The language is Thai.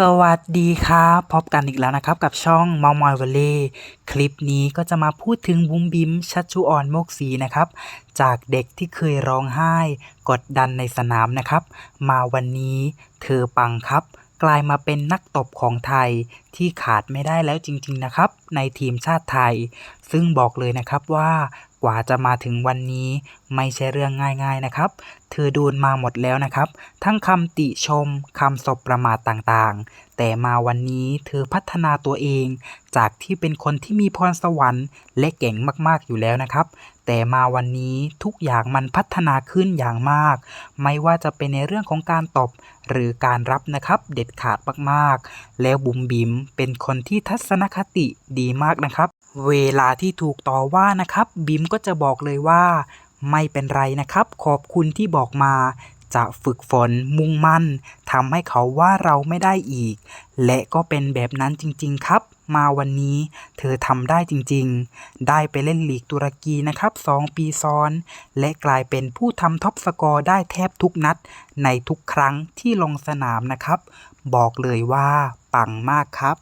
สวัสดีครับพบกันอีกแล้วนะครับ กับช่องมอมอยวเล่คลิปนี้ก็จะมาพูดถึงบุ้มบิ้มชัชชุออนโมกศีนะครับ จากเด็กที่เคยร้องไห้ กดดันในสนามนะครับ มาวันนี้เธอปังครับ กลายมาเป็นนักตบของไทยที่ขาดไม่ได้แล้วจริง ๆนะครับ ในทีมชาติไทย ซึ่งบอกเลยนะครับว่า กว่าจะมาถึงวันนี้ไม่ใช่เรื่องง่ายๆนะครับ เธอโดนมาหมดแล้วนะครับ ทั้งคำติชมคำสบประมาทต่างๆ แต่มาวันนี้เธอพัฒนาตัวเอง จากที่เป็นคนที่มีพรสวรรค์และเก่งมากๆอยู่แล้วนะครับ แต่มาวันนี้ทุกอย่างมันพัฒนาขึ้นอย่างมาก ไม่ว่าจะเป็นในเรื่องของการตบหรือการรับนะครับ เด็ดขาดมากๆ แล้วบุ๋มบิมเป็นคนที่ทัศนคติดีมากนะครับ เวลาที่ถูกต่อว่านะครับบิมก็จะบอกเลยว่า ไม่เป็นไรนะครับ ขอบคุณที่บอกมา จะฝึกฝนมุ่งมั่นทำให้เขาว่าเราไม่ได้อีก และก็เป็นแบบนั้นจริง ๆ ครับ มาวันนี้ เธอทำได้จริง ๆ ได้ไปเล่นลีกตุรกีนะครับ 2 ปีซ้อน และกลายเป็นผู้ทำท็อปสกอร์ได้แทบทุกนัด ในทุกครั้งที่ลงสนามนะครับ บอกเลยว่าปังมากครับ